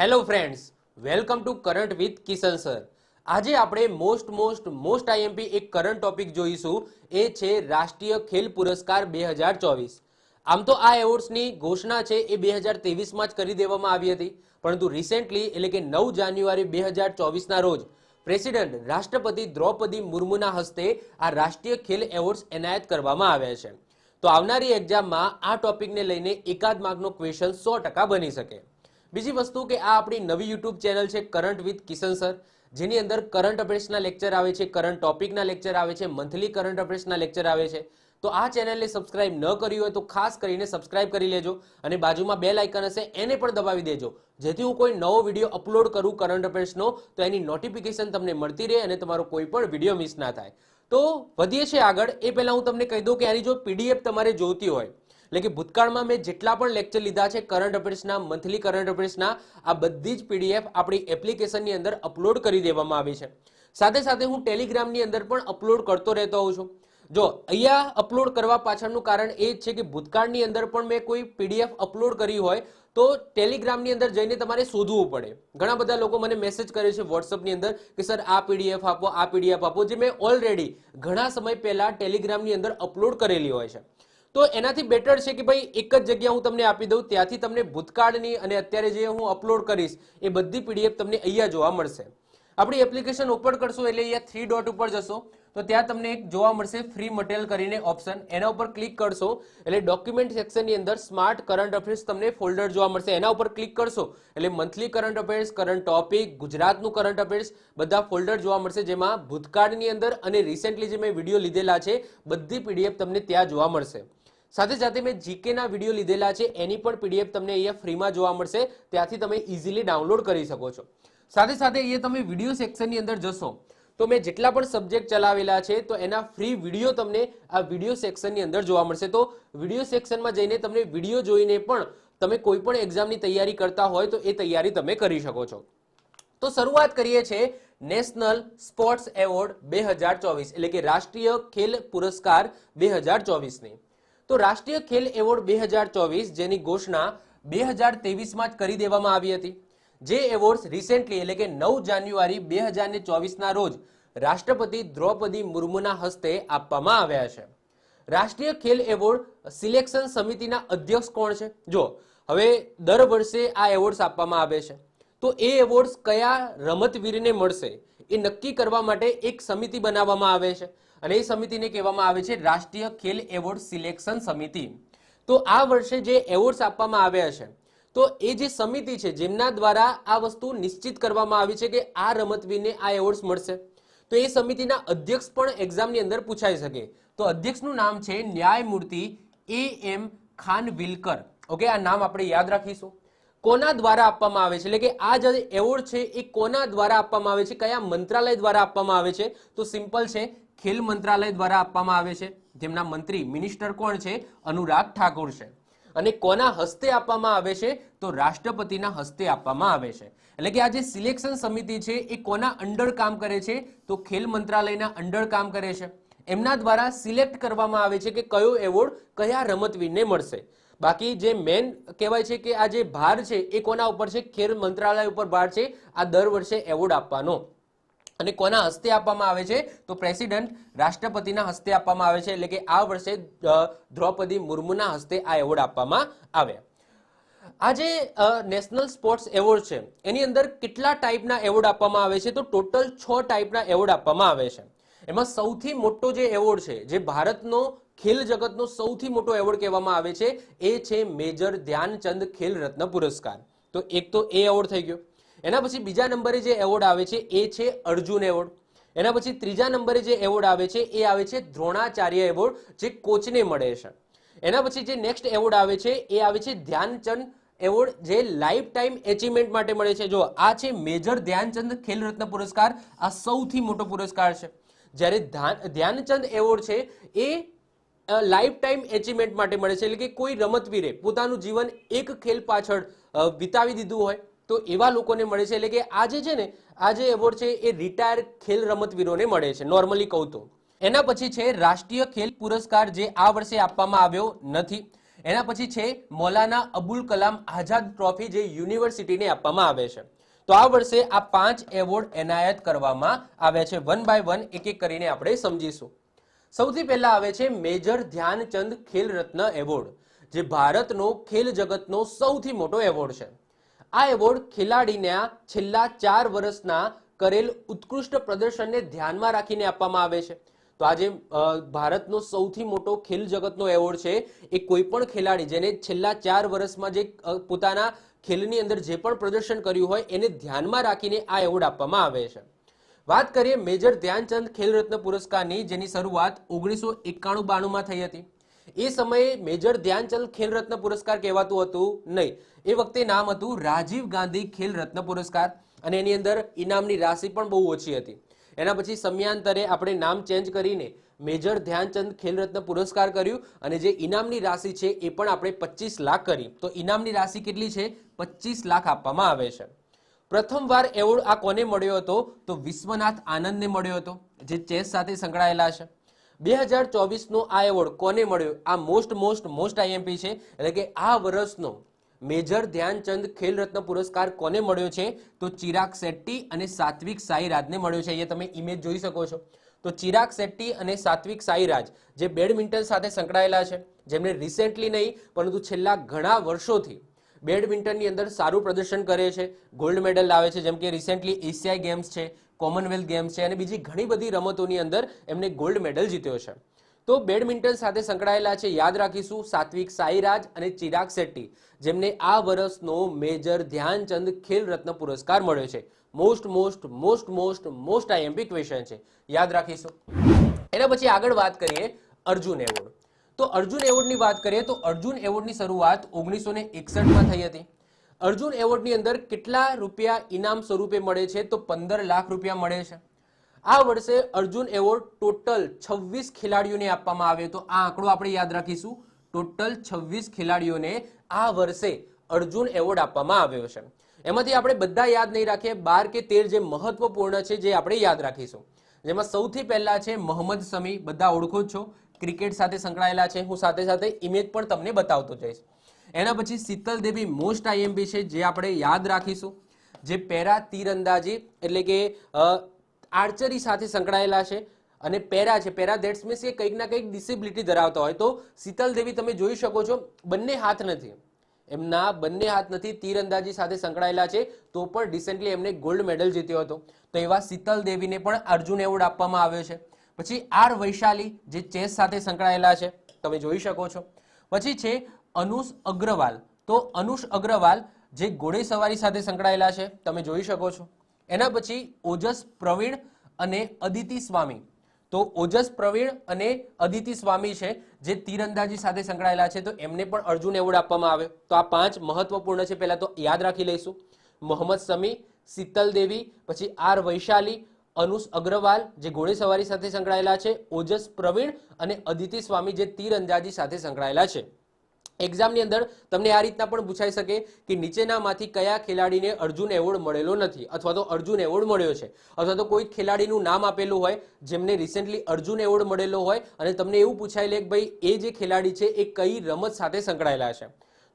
Hello friends welcome to current with Kishan sir આજે આપણે most most most IMP એક current topic જોઈશું. એ છે રાષ્ટ્રીય ખેલ પુરસ્કાર બે હજાર ચોવીસ. આમ તો આ એવોર્ડ્સની ઘોષણા છે એ બે હજાર તેવીસમાં જ કરી દેવામાં આવી હતી. પરંતુ રિસેન્ટલી એટલે કે નવ જાન્યુઆરી બે હજાર ચોવીસના રોજ પ્રેસિડેન્ટ રાષ્ટ્રપતિ દ્રૌપદી મુર્મુના હસ્તે આ રાષ્ટ્રીય ખેલ એવોર્ડ્સ એનાયત કરવામાં આવ્યા છે. તો આવનારી એક્ઝામમાં આ ટોપિકને લઈને એકાદ માર્કનો ક્વેશ્ચન સો ટકા બની શકે. બીજી વસ્તુ કે આ આપણી નવી યુટ્યુબ ચેનલ છે કરંટ વિથ કિશન સર. જેની અંદર કરંટ અફેર્સના લેક્ચર આવે છે કરંટ ટોપિકના લેક્ચર આવે છે મંથલી કરંટ અફેર્સના લેક્ચર આવે છે. તો આ ચેનલને સબસ્ક્રાઇબ ન કરી હોય તો ખાસ કરીને સબસ્ક્રાઇબ કરી લેજો અને બાજુમાં બે લાઇકન હશે એને પણ દબાવી દેજો. જેથી હું કોઈ નવો વીડિયો અપલોડ કરું કરંટ અફેર્સનો તો એની નોટિફિકેશન તમને મળતી રહે અને તમારો કોઈ પણ વીડિયો મિસ ના થાય. તો વધીએ છીએ આગળ. એ પહેલાં હું તમને કહી દઉં કે આની જો પીડીએફ તમારે જોઈતી હોય એટલે કે ભૂતકાળમાં મેં જેટલા પણ લેક્ચર લીધા છે કરંટ અફેર્સના મંથલી કરંટ અફેર્સના આ બધી જ પીડીએફ આપણી એપ્લિકેશનની અંદર અપલોડ કરી દેવામાં આવી છે. સાથે સાથે હું ટેલિગ્રામની અંદર પણ અપલોડ કરતો રહેતો હોઉં છું. જો, અહીંયા અપલોડ કરવા પાછળનું કારણ એ છે કે ભૂતકાળની અંદર પણ મેં કોઈ પીડીએફ અપલોડ કરી હોય, તો ટેલિગ્રામની અંદર જઈને તમારે શોધવું પડે. ઘણા બધા લોકો મને મેસેજ કરે છે વોટ્સઅપની અંદર કે, સર, આ પીડીએફ આપો, આ પીડીએફ આપો, જે મેં ઓલરેડી ઘણા સમય પહેલા ટેલિગ્રામની અંદર અપલોડ કરેલી હોય છે. તો એનાથી બેટર છે કે ભાઈ એક જ જગ્યા હું તમને આપી દઉં, ત્યાંથી તમને ભૂતકાળની અને અત્યારે જે હું અપલોડ કરીશ, એ બધી પીડીએફ તમને અહીંયા જોવા મળશે. આપણી એપ્લિકેશન ઓપન કરશો એટલે અહીંયા થ્રી ડોટ ઉપર જશો. તો ત્યાં તમને એક જોવા મળશે ફ્રી મટીરિયલ કરીને ઓપ્શન એના ઉપર ક્લિક કરશો એટલે ડોક્યુમેન્ટ સેક્શનની અંદર સ્માર્ટ કરંટ અફેર્સ તમને ફોલ્ડર જોવા મળશે. એના ઉપર ક્લિક કરશો એટલે monthly current affairs current topic ગુજરાતનું કરંટ અફેર્સ બધા ફોલ્ડર જોવા મળશે જેમાં ભૂતકાળની અંદર અને રિસેન્ટલી જે મેં વીડિયો લીધેલા છે, બધી પીડીએફ તમને ત્યાં જોવા મળશે. સાથે સાથે મેં જીકેના વીડિયો લીધેલા છે. એની પણ પીડીએફ તમને અહીંયા ફ્રીમાં જોવા મળશે. ત્યાંથી તમે ઇઝીલી ડાઉનલોડ કરી શકો છો. સાથે સાથે અહીંયા તમે વીડિયો સેક્શનની અંદર જશો. તો મેં જેટલા પણ સબ્જેક્ટ ચલાવેલા છે, તો એના ફ્રી વીડિયો તમને આ વીડિયો સેક્શનની અંદર જોવા મળશે. તો વીડિયો સેક્શનમાં જઈને તમને વીડિયો જોઈને પણ તમે કોઈ પણ એક્ઝામની તૈયારી કરતા હોય, તો એ તૈયારી તમે કરી શકો છો. તો શરૂઆત કરીએ છીએ નેશનલ સ્પોર્ટ્સ એવોર્ડ બે એટલે કે રાષ્ટ્રીય ખેલ પુરસ્કાર બે હજાર ચોવીસની. તો રાષ્ટ્રીય ખેલ એવોર્ડ બે હજાર ચોવીસ જેની ઘોષણા બે હજાર તેવીસમાં જ કરી દેવામાં આવી હતી. જે એવોર્ડ્સ રિસેન્ટલી એટલે કે નવ જાન્યુઆરી બે હજાર ચોવીસના રોજ રાષ્ટ્રપતિ દ્રૌપદી મુર્મુના હસ્તે આપવામાં આવ્યા છે. રાષ્ટ્રીય ખેલ એવોર્ડ સિલેક્શન સમિતિના અધ્યક્ષ કોણ છે? જો, હવે દર વર્ષે આ એવોર્ડ્સ આપવામાં આવે છે. તો એ એવોર્ડ્સ કયા રમતવીરને મળશે? એ નક્કી કરવા માટે એક સમિતિ બનાવવામાં આવે છે. અને એ સમિતિને કહેવામાં આવે છે રાષ્ટ્રીય ખેલ એવોર્ડ સિલેક્શન સમિતિ. તો આ વર્ષે જે એવોર્ડ્સ આપવામાં આવ્યા છે, તો એ જે સમિતિ છે, જેમના દ્વારા આ વસ્તુ નિશ્ચિત કરવામાં આવી છે કે આ રમતવીરને આ એવોર્ડ્સ મળશે. તો એ સમિતિના અધ્યક્ષ પણ એક્ઝામની અંદર પૂછાઈ શકે. તો અધ્યક્ષનું નામ છે ન્યાયમૂર્તિ એ એમ ખાનવિલકર. ઓકે, આ નામ આપણે યાદ રાખીશું. કોના દ્વારા આપવામાં આવે છે? એટલે કે આ જે એવોર્ડ છે, એ કોના દ્વારા આપવામાં આવે છે? કયા મંત્રાલય દ્વારા આપવામાં આવે છે? તો સિમ્પલ છે ખેલ મંત્રાલય દ્વારા આપવામાં આવે છે. જેમના મંત્રી, મિનિસ્ટર કોણ છે? અનુરાગ ઠાકુર છે. અને કોના હસ્તે આપવામાં આવે છે? તો રાષ્ટ્રપતિના હસ્તે આપવામાં આવે છે. એટલે કે આ જે સિલેક્શન સમિતિ છે, એ કોના અંડર કામ કરે છે? તો ખેલ મંત્રાલયના અંડર કામ કરે છે. એમના દ્વારા સિલેક્ટ કરવામાં આવે છે કે કયો એવોર્ડ કયા રમતવીરને મળશે. બાકી જે મેન કહેવાય છે કે આ જે ભાર છે, એ કોના ઉપર છે? ખેલ મંત્રાલય ઉપર ભાર છે. આ દર વર્ષે એવોર્ડ આપવાનો. અને કોના હસ્તે આપવામાં આવે છે? તો પ્રેસિડેન્ટ રાષ્ટ્રપતિના હસ્તે આપવામાં આવે છે. એટલે કે આ વર્ષે દ્રૌપદી મુર્મુના હસ્તે આ એવોર્ડ આપવામાં આવ્યા. આ જે નેશનલ સ્પોર્ટ્સ એવોર્ડ છે. એની અંદર કેટલા ટાઈપના એવોર્ડ આપવામાં આવે છે? તો ટોટલ છ ટાઈપના એવોર્ડ આપવામાં આવે છે. એમાં સૌથી મોટો જે એવોર્ડ છે, જે ભારતનો ખેલ જગતનો સૌથી મોટો એવોર્ડ કહેવામાં આવે છે, એ છે મેજર ધ્યાનચંદ ખેલ રત્ન પુરસ્કાર. તો એક તો એ એવોર્ડ થઈ ગયો. એના પછી બીજા નંબરે જે એવોર્ડ આવે છે, એ છે અર્જુન એવોર્ડ. એના પછી ત્રીજા નંબરે જે એવોર્ડ આવે છે, એ આવે છે દ્રોણાચાર્ય એવોર્ડ, જે કોચને મળે છે. એના પછી જે નેક્સ્ટ એવોર્ડ આવે છે, એ આવે છે ધ્યાનચંદ એવોર્ડ, જે લાઈફ ટાઈમ એચિવમેન્ટ માટે મળે છે. જો, આ છે મેજર ધ્યાનચંદ ખેલ રત્ન પુરસ્કાર, આ સૌથી મોટો પુરસ્કાર છે. જ્યારે ધ્યાન- ધ્યાનચંદ એવોર્ડ છે, એ લાઈફ ટાઈમ એચિવમેન્ટ માટે મળે છે. એટલે કે કોઈ રમતવીરે પોતાનું જીવન એક ખેલ પાછળ વિતાવી દીધું હોય તો એવા લોકોને મળે છે એટલે કે આજે છે ને, આ જે એવોર્ડ છે એ રિટાયર ખેલ રમતવીરોને મળે છે નોર્મલી કહું તો. એના પછી છે રાષ્ટ્રીય ખેલ પુરસ્કાર જે આ વર્ષે આપવામાં આવ્યો નથી. એના પછી છે મૌલાના અબુલ કલામ આઝાદ ટ્રોફી જે યુનિવર્સિટીને આપવામાં આવે છે. તો આ વર્ષે આ પાંચ એવોર્ડ એનાયત કરવામાં આવ્યા છે વન બાય વન એક એક કરીને આપણે સમજીશું. સૌથી પહેલા આવે છે મેજર ધ્યાનચંદ ખેલ રત્ન એવોર્ડ જે ભારતનો ખેલ જગતનો સૌથી મોટો એવોર્ડ છે. આ એવોર્ડ ખેલાડીના છેલ્લા ચાર વર્ષના કરેલ ઉત્કૃષ્ટ પ્રદર્શનને ધ્યાનમાં રાખીને આપવામાં આવે છે. તો આજે ભારતનો સૌથી મોટો ખેલ જગતનો એવોર્ડ છે એ કોઈ પણ ખેલાડી જેને છેલ્લા ચાર વર્ષમાં જે પોતાના ખેલની અંદર જે પણ પ્રદર્શન કર્યું હોય એને ધ્યાનમાં રાખીને આ એવોર્ડ આપવામાં આવે છે. વાત કરીએ મેજર ધ્યાનચંદ ખેલ રત્ન પુરસ્કારની જેની શરૂઆત ઓગણીસો એકાણું બાણુંમાં થઈ હતી. એ સમયે મેજર ધ્યાનચંદ ખેલ રત્ન પુરસ્કાર કહેવાતું હતું નહીં. એ વખતે નામ હતું રાજીવ ગાંધી ખેલ રત્ન પુરસ્કાર અને એની અંદર ઇનામની રાશિ પણ બહુ ઓછી હતી. એના પછી સમયાંતરે આપણે નામ ચેન્જ કરીને મેજર ધ્યાનચંદ ખેલ રત્ન પુરસ્કાર કર્યું અને જે ઇનામની રાશિ છે એ પણ આપણે પચીસ લાખ કરી. તો ઇનામની રાશિ કેટલી છે? પચીસ લાખ આપવામાં આવે છે. પ્રથમવાર એવોર્ડ આ કોને મળ્યો હતો? તો વિશ્વનાથ આનંદને મળ્યો હતો, જે ચેસ સાથે સંકળાયેલા છે. બે હજાર ચોવીસનો આ એવોર્ડ કોને મળ્યો? આ મોસ્ટ મોસ્ટ મોસ્ટ આઈએમપી છે. એટલે કે આ વર્ષનો મેજર ધ્યાનચંદ ખેલ રત્ન પુરસ્કાર કોને મળ્યો છે? તો ચિરાગ શેટ્ટી અને સાત્વિક સાઈરાજને મળ્યો છે. અહીંયા તમે ઇમેજ જોઈ શકો છો. તો ચિરાગ શેટ્ટી અને સાત્વિક સાઈરાજ જે બેડમિન્ટન સાથે સંકળાયેલા છે. જેમણે રિસેન્ટલી નહીં, પરંતુ છેલ્લા ઘણા વર્ષોથી બેડમિન્ટનની અંદર સારું પ્રદર્શન કરે છે. ગોલ્ડ મેડલ લાવે છે. જેમ કે રિસેન્ટલી એશિયાઈ ગેમ્સ છે. કોમનવેલ્થ ગેમ્સ છે અને બીજી ઘણી બધી રમતોની અંદર એમને ગોલ્ડ મેડલ જીત્યો છે. તો બેડમિન્ટન સાથે સંકળાયેલા છે, યાદ રાખીશું, સાત્વિક સાઈરાજ અને ચિરાગ શેટ્ટી, જેમને આ વર્ષનો મેજર ધ્યાનચંદ ખેલ રત્ન પુરસ્કાર મળ્યો છે. Most most most most most IMP question છે. યાદ રાખીશું. એના પછી આગળ વાત કરીએ અર્જુન એવોર્ડ. તો અર્જુન એવોર્ડની વાત કરીએ તો અર્જુન એવોર્ડની શરૂઆત ઓગણીસો ને એકસઠમાં થઈ હતી. અર્જુન એવોર્ડની અંદર કેટલા રૂપિયા ઇનામ સ્વરૂપે મળે છે? તો પંદર લાખ રૂપિયા મળે છે. આ વર્ષે અર્જુન એવોર્ડ ટોટલ છવ્વીસ ખેલાડીઓને આપવામાં આવ્યો. તો આ આંકડો આપણે યાદ રાખીશું. ટોટલ છવ્વીસ ખેલાડીઓને આ વર્ષે અર્જુન એવોર્ડ આપવામાં આવ્યો છે. એમાંથી આપણે બધા યાદ નહીં રાખીએ. બાર કે તેર જે મહત્વપૂર્ણ છે જે આપણે યાદ રાખીશું. જેમાં સૌથી પહેલા છે મોહમ્મદ સમી. બધા ઓળખો જ છો. ક્રિકેટ સાથે સંકળાયેલા છે. હું સાથે સાથે ઇમેજ પણ તમને બતાવતો જઈશ. એના પછી શીતલ દેવી મોસ્ટ આઈએમપી છે, જે આપણે યાદ રાખીશું. જે પેરા તીરંદાજી, એટલે કે આર્ચરી સાથે સંકળાયેલા છે અને પેરા છે. પેરા દેટ્સ મીન્સ કે કંઈક ના કંઈક ડિસેબિલિટી ધરાવતા હોય. તો શીતલ દેવી તમે જોઈ શકો છો, બંને હાથ નથી. એમના બંને હાથ નથી તીરંદાજી સાથે સંકળાયેલા છે. તો પણ રિસેન્ટલી એમને ગોલ્ડ મેડલ જીત્યો હતો. તો એવા શીતલ દેવીને પણ અર્જુન એવોર્ડ આપવામાં આવ્યો છે. પછી આર વૈશાલી, જે ચેસ સાથે સંકળાયેલા છે, તમે જોઈ શકો છો. પછી છે અનુષ અગ્રવાલ. તો અનુષ અગ્રવાલ જે ઘોડેસવારી સાથે સંકળાયેલા છે, તમે જોઈ શકો છો. એના પછી ઓજસ પ્રવીણ અને અદિતિ સ્વામી. તો ઓજસ પ્રવીણ અને અદિતિ સ્વામી છે, જે તીરંદાજી સાથે સંકળાયેલા છે, તો એમને પણ અર્જુન એવોર્ડ આપવામાં આવે તો આ પાંચ મહત્વપૂર્ણ છે, પહેલા તો યાદ રાખી લઈશું. મોહમ્મદ સમી, શીતલ દેવી, પછી આર વૈશાલી, અનુષ અગ્રવાલ જે ઘોડેસવારી સાથે સંકળાયેલા છે, ઓજસ પ્રવીણ અને અદિતિ સ્વામી જે તીરંદાજી સાથે સંકળાયેલા છે. એક્ઝામની અંદર તમને આ રીતના પણ પૂછાઈ શકે કે નીચેનામાંથી કયા ખેલાડીને અર્જુન એવોર્ડ મળેલો નથી અથવા તો અર્જુન એવોર્ડ મળ્યો છે અથવા તો કોઈ ખેલાડીનું નામ આપેલું હોય જેમને રિસેન્ટલી અર્જુન એવોર્ડ મળેલો હોય અને તમને એવું પૂછાય લે કે ભાઈ, એ જે ખેલાડી છે એ કઈ રમત સાથે સંકળાયેલા છે?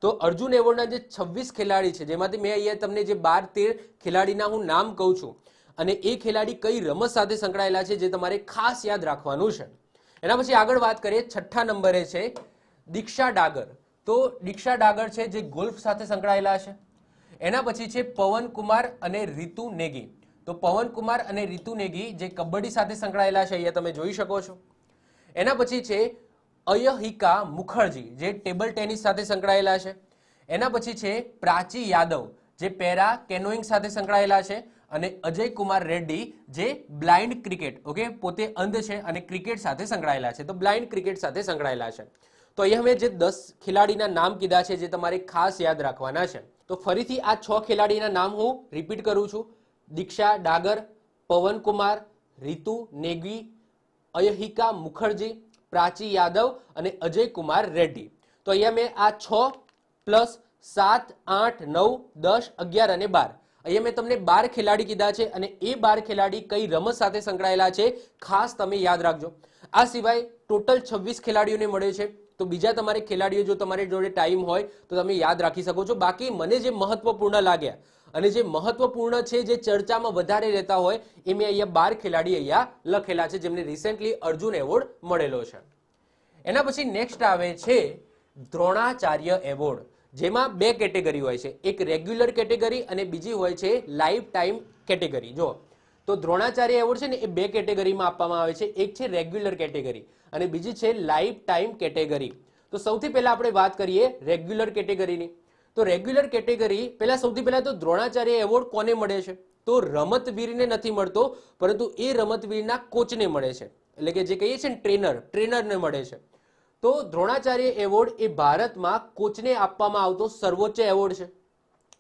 તો અર્જુન એવોર્ડના જે છવ્વીસ ખેલાડી છે, જેમાંથી મેં અહીંયા તમને જે બાર તેર ખેલાડીના હું નામ કહું છું અને એ ખેલાડી કઈ રમત સાથે સંકળાયેલા છે જે તમારે ખાસ યાદ રાખવાનું છે. એના પછી આગળ વાત કરીએ, છઠ્ઠા નંબરે છે દીક્ષા ડાગર. તો દીક્ષા ડાગર છે જે ગોલ્ફ સાથે સંકળાયેલા છે એના પછી છે પવન કુમાર અને રીતુ નેગી. તો પવન કુમાર અને રીતુ નેગી જે કબડ્ડી સાથે સંકળાયેલા છે, અહીંયા તમે જોઈ શકો છો. એના પછી છે અયહિકા મુખર્જી જે ટેબલ ટેનિસ સાથે સંકળાયેલા છે. એના પછી છે પ્રાચી યાદવ જે પેરા કેનોઈંગ સાથે સંકળાયેલા છે અને અજય કુમાર રેડ્ડી જે બ્લાઇન્ડ ક્રિકેટ, ઓકે, પોતે અંધ છે અને ક્રિકેટ સાથે સંકળાયેલા છે. તો બ્લાઇન્ડ ક્રિકેટ સાથે સંકળાયેલા છે. તો અહીંયા મેં જે દસ ખેલાડીના નામ કીધા છે, જે તમારે ખાસ યાદ રાખવાના છે. તો ફરીથી આ છ ખેલાડીના નામ હું રિપીટ કરું છું. દીક્ષા ડાગર, પવન કુમાર, રીતુ નેગી અયહિકા મુખર્જી, પ્રાચી યાદવ અને અજય કુમાર રેડ્ડી. તો અહીંયા મેં આ છ પ્લસ સાત, આઠ, નવ, દસ, અગિયાર અને બાર. અહીંયા મેં તમને બાર ખેલાડી કીધા છે અને એ બાર ખેલાડી કઈ રમત સાથે સંકળાયેલા છે, ખાસ તમે યાદ રાખજો. આ સિવાય ટોટલ છવ્વીસ ખેલાડીઓને મળે છે. તો બીજા તમારે ખેલાડીઓ, જો તમારી જોડે ટાઈમ હોય, તો તમે યાદ રાખી શકો છો. બાકી મને જે મહત્વપૂર્ણ લાગ્યા અને જે મહત્વપૂર્ણ છે, જે ચર્ચામાં વધારે રહેતા હોય, એ મેં અહીંયા બાર ખેલાડી અહીંયા લખેલા છે, જેમને રિસેન્ટલી અર્જુન એવોર્ડ મળેલો છે. એના પછી નેક્સ્ટ આવે છે દ્રોણાચાર્ય એવોર્ડ જેમાં બે કેટેગરી હોય છે. એક રેગ્યુલર કેટેગરી અને બીજી હોય છે લાઈફ ટાઈમ કેટેગરી જો તો દ્રોણાચાર્ય એવોર્ડ છે ને એ બે કેટેગરીમાં આપવામાં આવે છે. એક છે રેગ્યુલર કેટેગરી અને બીજી છે લાઈફ ટાઈમ કેટેગરી. તો સૌથી પહેલા આપણે વાત કરીએ રેગ્યુલર કેટેગરીની. તો રેગ્યુલર કેટેગરી પહેલા સૌથી પહેલા તો દ્રોણાચાર્ય એવોર્ડ કોને મળે છે? તો રમતવીરને નથી મળતો, પરંતુ એ રમતવીરના કોચને મળે છે. એટલે કે જે કહીએ છીએ ને ટ્રેનર, ટ્રેનરને મળે છે. તો દ્રોણાચાર્ય એવોર્ડ એ ભારતમાં કોચને આપવામાં આવતો સર્વોચ્ચ એવોર્ડ છે.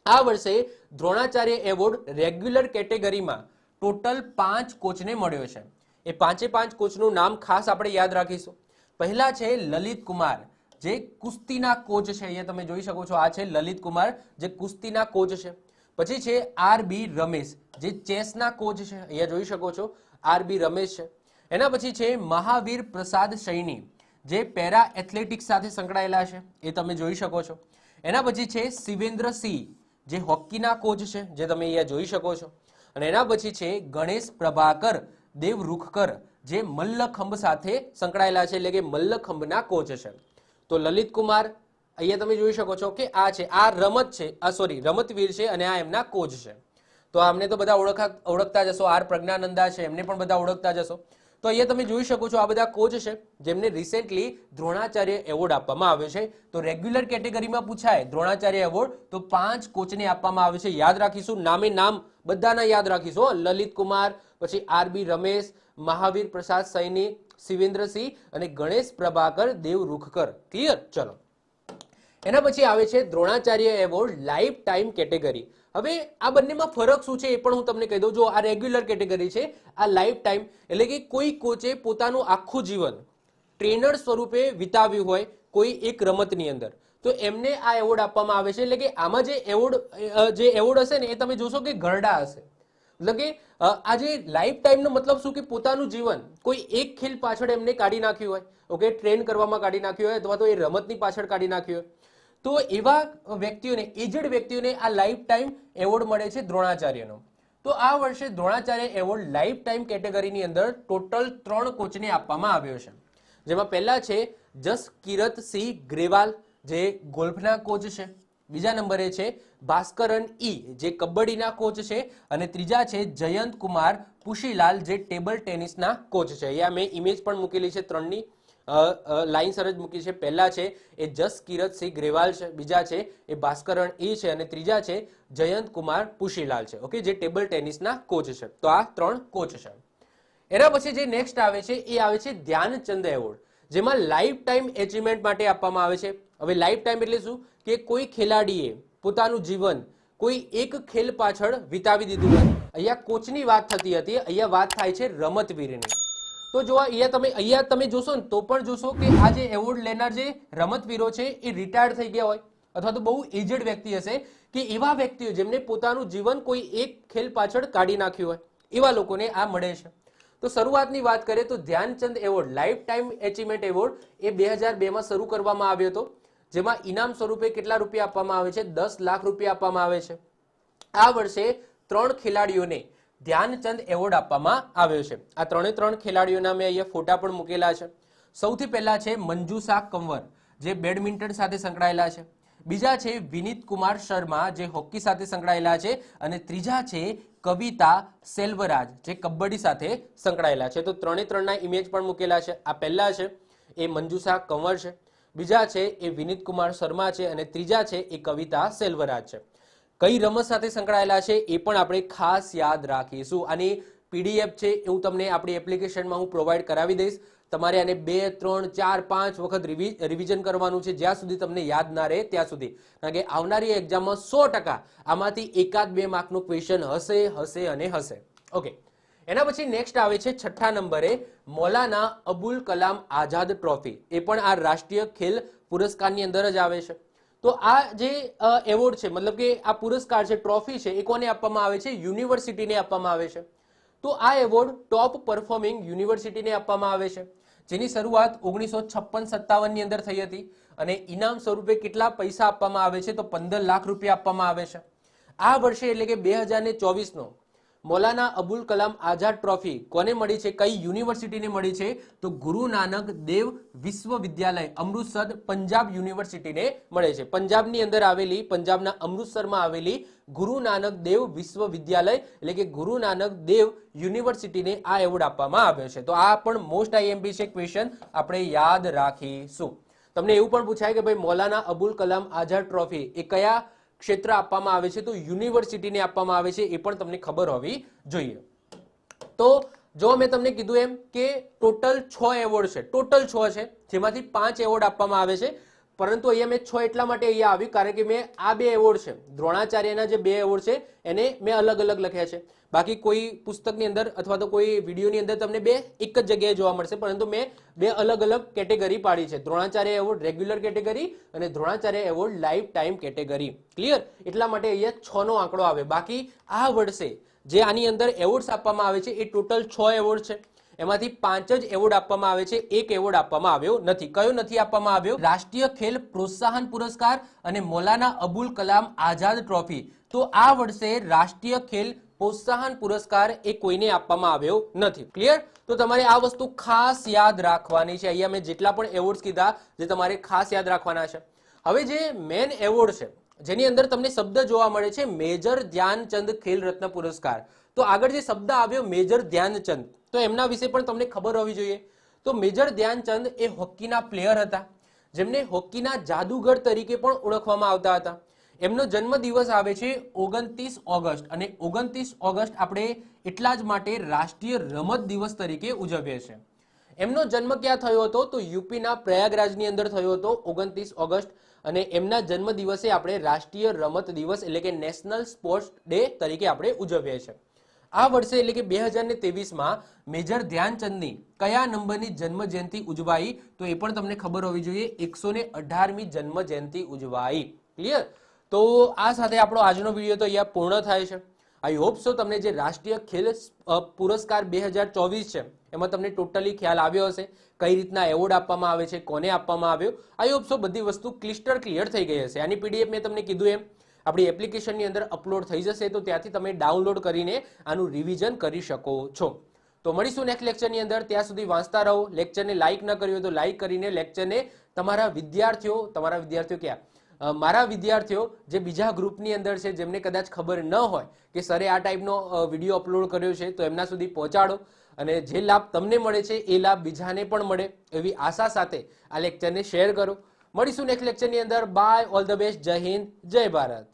આ વર્ષે દ્રોણાચાર્ય એવોર્ડ રેગ્યુલર કેટેગરીમાં ટોટલ પાંચ કોચને મળ્યો છે. એ પાંચે પાંચ કોચનું નામ ખાસ આપણે યાદ રાખીશું. પહેલા છે લલિત કુમાર, જે કુસ્તીના કોચ છે. અહીંયા તમે જોઈ શકો છો આ છે લલિત કુમાર, જે કુસ્તીના કોચ છે. પછી છે આર બી રમેશ, જે ચેસના કોચ છે. અહીંયા જોઈ શકો છો આર બી રમેશ છે. એના પછી છે મહાવીર પ્રસાદ સૈની જે પેરા એથ્લેટિક્સ સાથે સંકળાયેલા છે. એ તમે જોઈ શકો છો. એના પછી છે શિવેન્દ્ર સિંહ, જે હોકીના કોચ છે, જે તમે અહીંયા જોઈ શકો છો. અને એના પછી છે ગણેશ પ્રભાકર દેવ રૂખકર જે મલ્લખંભ સાથે સંકળાયેલા છે, એટલે કે મલ્લખંભના કોચ છે. તો લલિત કુમાર અહીંયા તમે જોઈ શકો છો કે આ છે, આ રમત છે, આ સોરી રમતવીર છે અને આ એમના કોચ છે. તો આમને તો બધા ઓળખા, ઓળખતા જશો આર પ્રજ્ઞાનંદા છે, એમને પણ બધા ઓળખતા જશો તો અહીંયા તમે જોઈ શકો છો આ બધા કોચ છે, જેમને રિસેન્ટલી દ્રોણાચાર્ય એવોર્ડ આપવામાં આવ્યો છે. તો રેગ્યુલર કેટેગરીમાં પૂછાય, દ્રોણાચાર્ય એવોર્ડ તો પાંચ કોચને આપવામાં આવે છે. યાદ રાખીશું, નામે નામ બધાના યાદ રાખીશું લલિત કુમાર, પછી આરબી રમેશ, મહાવીર પ્રસાદ સૈની, શિવેન્દ્રસિંહ અને ગણેશ પ્રભાકર દેવ રૂખકર ક્લિયર ચલો. એના પછી આવે છે Dronacharya award life time category હવે આ બંનેમાં ફરક શું છે એ પણ હું તમને કહી દઉં. જો આ રેગ્યુલર કેટેગરી છે, આ લાઈફ ટાઈમ એટલે કે કોઈ કોચે પોતાનું આખું જીવન ટ્રેનર સ્વરૂપે વિતાવ્યું હોય કોઈ એક રમતની અંદર. તો એમને આ એવોર્ડ આપવામાં આવે છે. એટલે કે આમાં જે એવોર્ડ જે એવોર્ડ હશે ને એ તમે જોશો કે ઘરડા હશે. મતલબ કે આ જે લાઈફ ટાઈમનો મતલબ શું કે પોતાનું જીવન કોઈ એક ખેલ પાછળ એમને કાઢી નાખ્યું હોય ઓકે ટ્રેન કરવામાં કાઢી નાખ્યું હોય અથવા તો એ રમતની પાછળ કાઢી નાખ્યું હોય. તો એવા વ્યક્તિઓને એજડ વ્યક્તિઓને આ લાઈફ ટાઈમ એવોર્ડ મળે છે દ્રોણાચાર્યનો. તો આ વર્ષે દ્રોણાચાર્ય એવોર્ડ લાઈફ ટાઈમ કેટેગરીની અંદર ટોટલ ત્રણ કોચને આપવામાં આવ્યો છે. જેમાં પહેલા છે જસ કિરત સિંહ ગ્રેવાલ, જે ગોલ્ફના કોચ છે. બીજા નંબરે છે ભાસ્કરન ઈ, જે કબડ્ડીના કોચ છે. અને ત્રીજા છે જયંત કુમાર પુશીલાલ, જે ટેબલ ટેનિસના કોચ છે. અહીંયા મેં ઇમેજ પણ મૂકેલી છે ત્રણની. લાઈન સરજ મૂકી છે. પહેલા છે એ જસ કિરતસિંહ ગ્રેવાલ છે. બીજા છે એ ભાસ્કરણ એ છે અને ત્રીજા છે જયંત કુમાર પુશીલાલ છે. ઓકે, જે ટેબલ ટેનિસના કોચ છે. તો આ ત્રણ કોચ છે. એના પછી જે નેક્સ્ટ આવે છે એ આવે છે ધ્યાનચંદ એવોર્ડ, જેમાં લાઈફ ટાઈમ એચિવમેન્ટ માટે આપવામાં આવે છે. હવે લાઈફ ટાઈમ એટલે શું? કે કોઈ ખેલાડીએ પોતાનું જીવન કોઈ એક ખેલ પાછળ વિતાવી દીધું હોય અહીંયા કોચની વાત થતી હતી. અહીંયા વાત થાય છે રમતવીરની. તો જો અહીંયા તમે અહીંયા તમે જોશો ને, તો પણ જોશો કે આ જે એવોર્ડ લેનાર જે રમતવીરો છે, એ રિટાયર્ડ થઈ ગયા હોય. અથવા તો બહુ એજડ વ્યક્તિ હશે કે એવા વ્યક્તિઓ જેમને પોતાનું જીવન કોઈ એક ખેલ પાછળ કાઢી નાખ્યું હોય. એવા લોકોને આ મળે છે. તો શરૂઆતની વાત કરીએ તો Dhyan Chand award lifetime achievement award એ બે હજાર બેમાં શરૂ કરવામાં આવ્યો હતો. જેમાં ઇનામ સ્વરૂપે કેટલા રૂપિયા આપવામાં આવે છે? દસ લાખ રૂપિયા આપવામાં આવે છે. આ વર્ષે ત્રણ ખેલાડીઓને ધ્યાનચંદ એવોર્ડ આપવામાં આવ્યો છે. આ ત્રણે ત્રણ ખેલાડીઓના મેં અહીંયા ફોટા પણ મૂકેલા છે. સૌથી પહેલા છે મંજુષા કંવર, જે બેડમિન્ટન સાથે સંકળાયેલા છે. બીજા છે વિનીત કુમાર શર્મા, જે હોકી સાથે સંકળાયેલા છે. અને ત્રીજા છે કવિતા સેલ્વરાજ, જે કબડ્ડી સાથે સંકળાયેલા છે. તો ત્રણે ત્રણના ઇમેજ પણ મૂકેલા છે. આ પહેલા છે એ મંજુસા કંવર છે. બીજા છે એ વિનીત કુમાર શર્મા છે. અને ત્રીજા છે એ કવિતા સેલ્વરાજ છે. કઈ રમત સાથે સંકળાયેલા છે એ પણ આપણે ખાસ યાદ રાખીશું. આની પીડીએફ છે એ હું તમને આપણી એપ્લિકેશનમાં હું પ્રોવાઈડ કરાવી દઈશ. તમારે આને બે, ત્રણ, ચાર, પાંચ વખત રિવિઝન કરવાનું છે જ્યાં સુધી તમને યાદ ના રહે ત્યાં સુધી. કારણ કે આવનારી એક્ઝામમાં સો ટકા આમાંથી એકાદ બે માર્કનું ક્વેશ્ચન હશે હશે અને હશે. ઓકે. એના પછી નેક્સ્ટ આવે છે છઠ્ઠા નંબરે મૌલાના અબુલ કલામ આઝાદ ટ્રોફી. એ પણ આ રાષ્ટ્રીય ખેલ પુરસ્કારની અંદર જ આવે છે. તો આ જે એવોર્ડ છે, મતલબ કે આ પુરસ્કાર છે, ટ્રોફી છે, એ કોને આપવામાં આવે છે? યુનિવર્સિટીને આપવામાં આવે છે. તો આ એવોર્ડ ટોપ પરફોર્મિંગ યુનિવર્સિટીને આપવામાં આવે છે. જેની શરૂઆત ઓગણીસો છપ્પન સત્તાવનની અંદર થઈ હતી અને ઇનામ સ્વરૂપે કેટલા પૈસા આપવામાં આવે છે? તો પંદર લાખ રૂપિયા આપવામાં આવે છે. આ વર્ષે એટલે કે બે હજાર ચોવીસનો મૌલાના અબુલ કલામ આઝાદ ટ્રોફી કોને મળી છે? કઈ યુનિવર્સિટીને મળી છે? તો ગુરુ નાનક દેવ વિશ્વવિદ્યાલય અમૃતસર પંજાબ યુનિવર્સિટીને મળે છે. પંજાબની અંદર આવેલી, પંજાબના અમૃતસરમાં આવેલી ગુરુ નાનક દેવ વિશ્વવિદ્યાલય એટલે કે ગુરુ નાનક દેવ યુનિવર્સિટીને આ એવોર્ડ આપવામાં આવ્યો છે. તો આ પણ મોસ્ટ આઈએમપી છે ક્વેશ્ચન. આપણે યાદ રાખીશું. તમને એવું પણ પૂછાય કે ભાઈ, મૌલાના અબુલ કલામ આઝાદ ટ્રોફી એ કયા ક્ષેત્ર આપવામાં આવે છે, તો યુનિવર્સિટીને આપવામાં આવે છે, એ પણ તમને ખબર હોવી જોઈએ. તો જો મેં તમને કીધું એમ કે ટોટલ છ એવોર્ડ છે, ટોટલ છ છે, જેમાંથી પાંચ એવોર્ડ આપવામાં આવે છે પરંતુ અહીંયા મેં છ એટલા માટે અહીંયા આવ્યું કારણ કે મેં આ બે એવોર્ડ છે. દ્રોણાચાર્યના જે બે એવોર્ડ છે, એને મેં અલગ અલગ લખ્યા છે. બાકી કોઈ પુસ્તકની અંદર અથવા તો કોઈ વિડીયોની અંદર તમને બે એક જ જગ્યાએ જોવા મળશે, પરંતુ મેં બે અલગ અલગ કેટેગરી પાડી છે. દ્રોણાચાર્ય એવોર્ડ રેગ્યુલર કેટેગરી અને Dronacharya award lifetime category. Clear એટલા માટે અહીંયા છ નો આંકડો આવે. બાકી આ વર્ષે જે આની અંદર એવોર્ડ્સ આપવામાં આવે છે, એ ટોટલ છ એવોર્ડ છે. એમાંથી પાંચ જ એવોર્ડ આપવામાં આવે છે. એક એવોર્ડ આપવામાં આવ્યો નથી. કયો નથી આપવામાં આવ્યો? રાષ્ટ્રીય ખેલ પ્રોત્સાહન પુરસ્કાર અને મૌલાના અબુલ કલામ આઝાદ ટ્રોફી. તો આ વર્ષે રાષ્ટ્રીય ખેલ પ્રોત્સાહન પુરસ્કાર એ કોઈને આપવામાં આવ્યો નથી. ક્લિયર તો તમારે આ વસ્તુ ખાસ યાદ રાખવાની છે. અહીંયા મેં જેટલા પણ એવોર્ડ્સ કીધા જે તમારે ખાસ યાદ રાખવાના છે. હવે જે મેન એવોર્ડ છે, જેની અંદર તમને શબ્દ જોવા મળે છે, મેજર ધ્યાનચંદ ખેલ રત્ન પુરસ્કાર. તો આગળ જે શબ્દ આવ્યો, મેજર ધ્યાનચંદ તો એમના વિશે પણ તમને ખબર હોવી જોઈએ. તો મેજર ધ્યાનચંદ એ હોકીના પ્લેયર હતા. જેમને હોકીના જાદુગર તરીકે પણ ઓળખવામાં આવતા હતા. એમનો જન્મ દિવસ આવે છે ઓગણત્રીસ ઓગસ્ટ અને ઓગણત્રીસ ઓગસ્ટ આપણે એટલા જ માટે રાષ્ટ્રીય રમત દિવસ તરીકે ઉજવીએ છીએ. એમનો જન્મ ક્યાં થયો હતો? તો યુપીના પ્રયાગરાજની અંદર થયો હતો ઓગણત્રીસ ઓગસ્ટ અને એમના જન્મ દિવસે આપણે રાષ્ટ્રીય રમત દિવસ એટલે કે નેશનલ સ્પોર્ટ્સ ડે તરીકે આપણે ઉજવીએ છીએ. આ વર્ષે એટલે કે બે હજાર ને ત્રેવીસમાં મેજર ધ્યાનચંદની કયા નંબરની જન્મ જયંતિ ઉજવાઈ? તો એ પણ તમને ખબર હોવી જોઈએ, એકસો ને અઢારમી જન્મ જયંતિ ઉજવાઈ. ક્લિયર તો આ સાથે આપણો આજનો વીડિયો તો અહીંયા પૂર્ણ થાય છે. આઈ હોપ સો તમને જે રાષ્ટ્રીય ખેલ પુરસ્કાર બે હજાર ચોવીસ છે, એમાં તમને ટોટલી ખ્યાલ આવ્યો હશે. કઈ રીતના એવોર્ડ આપવામાં આવે છે, કોને આપવામાં આવ્યો? આઈ હોપ સો બધી વસ્તુ ક્લિસ્ટર ક્લિયર થઈ ગઈ હશે. આની પીડીએફ મેં તમને કીધું એમ. આપણી એપ્લિકેશનની અંદર અપલોડ થઈ જશે, તો ત્યાંથી તમે ડાઉનલોડ કરીને આનું રિવિઝન કરી શકો છો. તો મળીશું નેક્સ્ટ લેક્ચરની અંદર. ત્યાં સુધી વાંચતા રહો. લેક્ચરને લાઇક ન કર્યું હોય તો લાઇક કરીને લેક્ચરને તમારા વિદ્યાર્થીઓ તમારા વિદ્યાર્થીઓ ક્યાં? મારા વિદ્યાર્થીઓ જે બીજા ગ્રુપની અંદર છે, જેમને કદાચ ખબર ન હોય કે સરે આ ટાઈપનો વીડિયો અપલોડ કર્યો છે, તો એમના સુધી પહોંચાડો. અને જે લાભ તમને મળે છે, એ લાભ બીજાને પણ મળે. એવી આશા સાથે આ લેક્ચરને શેર કરો. મળીશું નેક્સ્ટ લેક્ચરની અંદર. બાય ઓલ ધ બેસ્ટ જય હિન્દ જય ભારત